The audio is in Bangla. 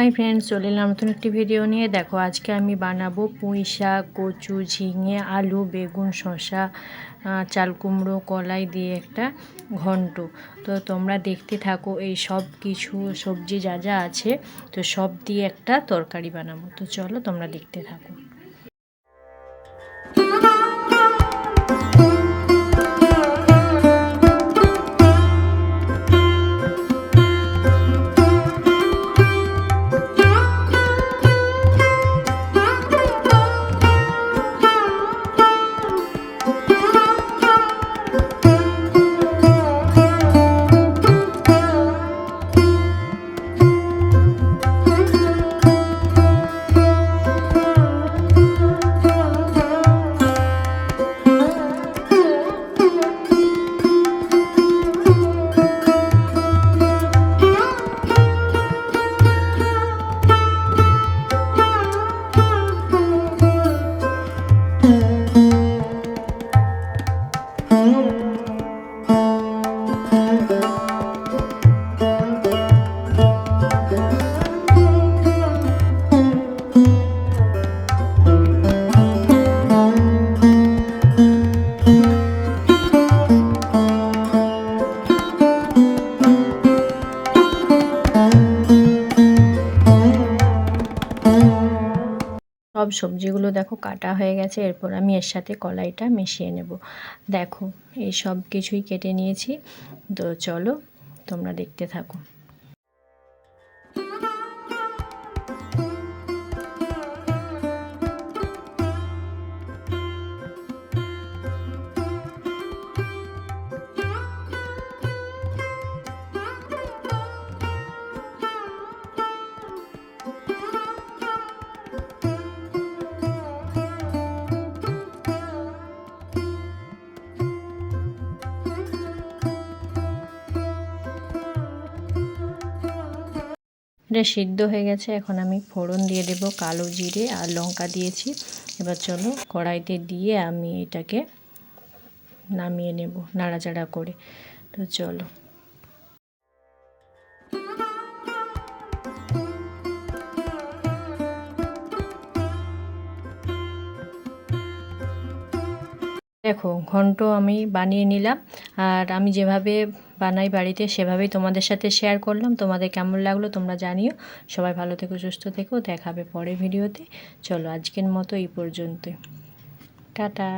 হাই ফ্রেন্ডস চলে এলাম নতুন একটি ভিডিও নিয়ে। দেখো, আজকে আমি বানাবো পুঁই শাক, কচু, ঝিঙে, আলু, বেগুন, শসা চাল কুমড়ো, কলাই দিয়ে একটা ঘন্ট। তো তোমরা দেখতে থাকো এই সব কিছু, সবজি যা যা আছে, তো সব দিয়ে একটা তরকারি বানাবো। তো চলো তোমরা দেখতে থাকো। সব সবজিগুলো দেখো কাটা হয়ে গেছে, এরপর আমি এর সাথে কলাইটা মিশিয়ে নেব। দেখো, এই সব কিছুই কেটে নিয়েছি। তো চলো, তোমরা দেখতে থাকো। এটা সিদ্ধ হয়ে গেছে। এখন আমি ফোড়ন দিয়ে দেব, কালো জিরে আর লঙ্কা দিয়েছি। এবার চলো কড়াইতে দিয়ে আমি এটাকে নামিয়ে নেব নাড়াচাড়া করে। তো চলো। দেখো, ঘন্ট আমি বানিয়ে নিলাম। আর আমি যেভাবে বানাই বাড়িতে সেভাবেই তোমাদের সাথে শেয়ার করলাম। তোমাদের কেমন লাগল তোমরা জানিও। সবাই ভালো থেকো, সুস্থ থেকো। দেখাবে পরে ভিডিওতে চলো আজকের মতো এই পর্যন্ত টাটা।